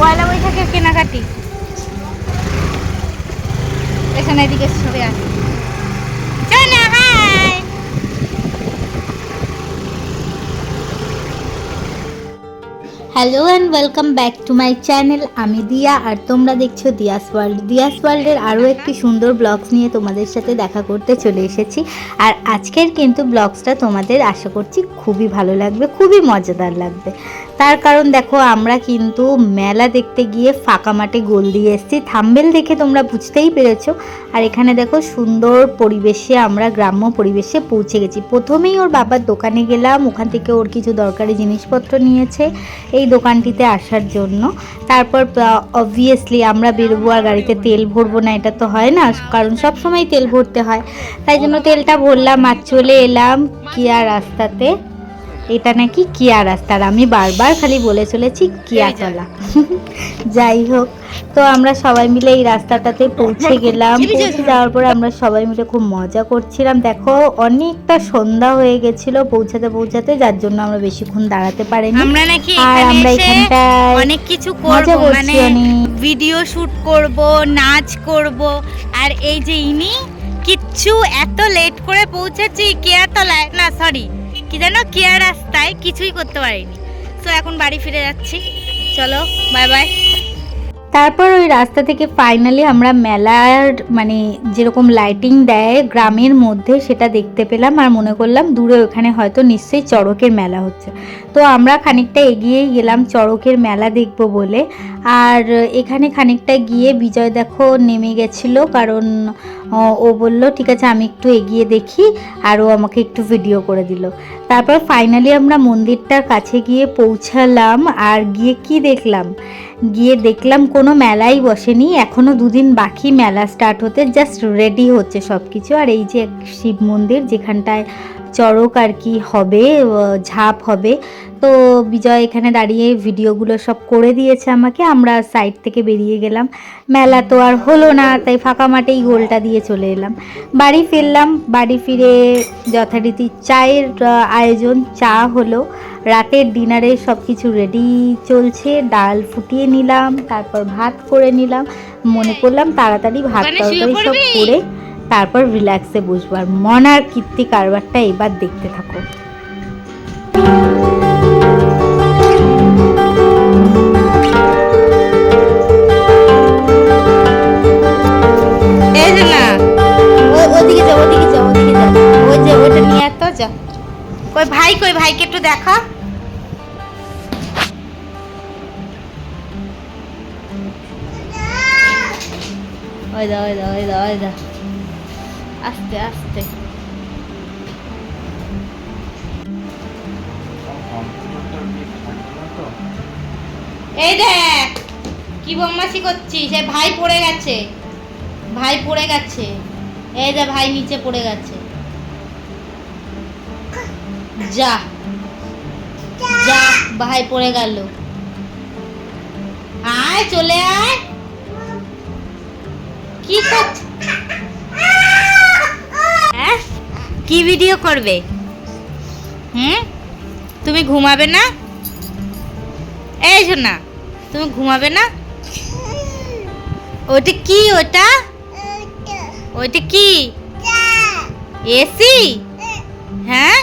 পয়লা বৈশাখের কেনাকাটি। এখানে এদিকে সরে আসে hello and welcome back to my channel আমি দিয়া আর তোমরা দেখছ দিয়াস ওয়ার্ল্ড। দিয়াস ওয়ার্ল্ডের আরও একটি সুন্দর ব্লগস নিয়ে তোমাদের সাথে দেখা করতে চলে এসেছি। আর আজকের কিন্তু ব্লগসটা তোমাদের আশা করছি খুবই ভালো লাগবে, খুবই মজাদার লাগবে। তার কারণ দেখো, আমরা কিন্তু মেলা দেখতে গিয়ে ফাঁকা মাঠে গোল দিয়ে এসেছি। থাম্বেল দেখে তোমরা বুঝতেই পেরেছ। আর এখানে দেখো, সুন্দর পরিবেশে আমরা গ্রাম্য পরিবেশে পৌঁছে গেছি। প্রথমেই ওর বাবার দোকানে গেলাম, ওখান থেকে ওর কিছু দরকারি জিনিসপত্র নিয়েছে এই দোকানটিতে আসার জন্য। তারপর অবভিয়াসলি আমরা বেরোবো আর গাড়িতে তেল ভরবো না, এটা তো হয় না, কারণ সব সময় তেল ভরতে হয়। তাই জন্য তেলটা ভরলাম আর চলে এলাম কিয়া রাস্তাতে। এটা নাকি কিয়া রাস্তা আর আমি বারবার খালি বলে চলেছি কিয়াতলা যাই হোক তো আমরা সবাই মিলে এই রাস্তাটাতে পৌঁছে গেলাম। পৌঁছে যাওয়ার পরে আমরা সবাই মিলে খুব মজা করছিলাম। দেখো অনেকটা সন্ধ্যা হয়ে গেছিল পৌঁছাতে পৌঁছাতে যার জন্য আমরা বেশিক্ষণ দাঁড়াতে পারিনি। আমরা নাকি আর আমরা এখানটায় অনেক কিছু করব মানে ভিডিও শুট করব নাচ করব। আর এই যে ইনি কিচ্ছু এত লেট করে পৌঁছেছি কেয়াতলায় না সরি কি জানো কেয়া রাস্তায় কিছুই করতে পারিনি। তো এখন বাড়ি ফিরে যাচ্ছি। চলো বাই বাই তারপর ওই রাস্তা থেকে ফাইনালি আমরা মেলার মানে যেরকম লাইটিং দেয় গ্রামের মধ্যে সেটা দেখতে পেলাম আর মনে করলাম দূরে ওখানে হয়তো নিশ্চয়ই চড়কের মেলা হচ্ছে। তো আমরা খানিকটা এগিয়েই গেলাম চড়কের মেলা দেখব বলে। আর এখানে খানিকটা গিয়ে বিজয় দেখো নেমে গেছিল কারণ ও, বলল ঠিক আছে আমি একটু এগিয়ে দেখি। আর ও আমাকে একটু ভিডিও করে দিল। তারপর ফাইনালি আমরা মন্দিরটার কাছে গিয়ে পৌঁছালাম আর গিয়ে কি দেখলাম? গিয়ে দেখলাম কোনো মেলাই বসেনি এখনও দুদিন বাকি মেলা স্টার্ট হতে জাস্ট রেডি হচ্ছে সব কিছু আর এই যে শিব মন্দির যেখানটায় চড়ক আর কি হবে ঝাঁপ হবে। তো বিজয় এখানে দাঁড়িয়ে ভিডিওগুলো সব করে দিয়েছে আমাকে আমরা সাইড থেকে বেরিয়ে গেলাম। মেলা তো আর হলো না তাই ফাঁকা মাঠেই গোলটা দিয়ে চলে এলাম। বাড়ি ফিরলাম বাড়ি ফিরে যথারীতি চায়ের আয়োজন চা হলো। রাতের ডিনারে সব কিছু রেডি চলছে ডাল ফুটিয়ে নিলাম তারপর ভাত করে নিলাম। মনে করলাম তাড়াতাড়ি ভাত তরকারি সব করে তারপর রিল্যাক্সে বসবো। আর মনার কীর্তি কারবারটা এবার দেখতে থাকো। ওদিকে যাও ওদিকে যাও ওদিকে যাও। ওই যে ওইটা নিয়ে এত যা। কই ভাই কই ভাইকে একটু দেখা। ওই দা ওই দা ওই দা ওই দা আস্তে আস্তে। এই দেখ, কি বদমাশি করছিস? এই ভাই পড়ে গেছে। ভাই পড়ে গেছে। এই যে ভাই নিচে পড়ে গেছে। যা। যা, ভাই পড়ে গেল। আয়, চলে আয়। কি করছ হ্যাঁ কি ভিডিও করবে? হুম? তুমি ঘুমাবে না? এই শোনা, তুমি ঘুমাবে না? ওটা কি ওটা ওইটা কি? এসি? হ্যাঁ?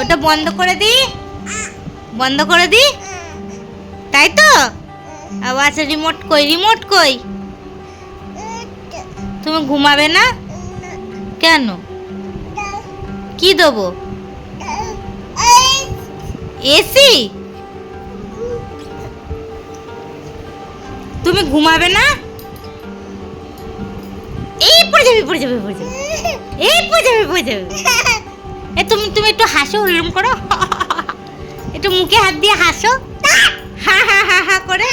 ওটা বন্ধ করে দি বন্ধ করে দি তাই তো? আচ্ছা রিমোট কই রিমোট কই? তুমি ঘুমাবে না? কেন? কি দেবো? এসি? তুমি ঘুমাবে না? এই পড়ে যাবে পড়ে যাবে পড়ে যাবে। এই পড়ে যাবে পড়ে যাবে। এ, তুমি তুমি একটু হাসো এরকম করো। একটু মুখে হাত দিয়ে হাসো। হা হা করে।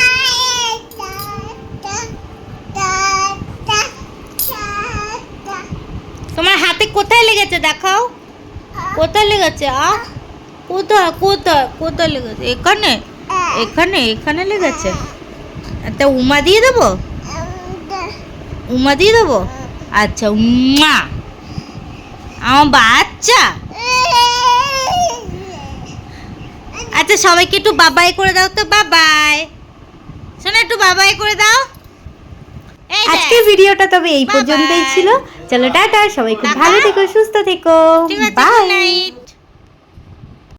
তোমার হাতে কোথায় লেগেছে, দেখাও। কোথায় লেগেছে, আ? কোথায় কোথায় কোথায় লেগেছে? এখানে? এখানে এখানে লেগেছে? একটা উমা দিয়ে দেবো? উমা দিয়ে দেবো? আচ্ছা উমা আমার বাচ্চা? আচ্ছা সবাইকে একটু বাবাই করে দাও তো, বাবাই। বাবাই করে দাও। আজকের ভিডিওটা তবে এই পর্যন্তই ছিল। চলো টাটা সবাই খুব ভালো থেকো সুস্থ থেকো। বাই।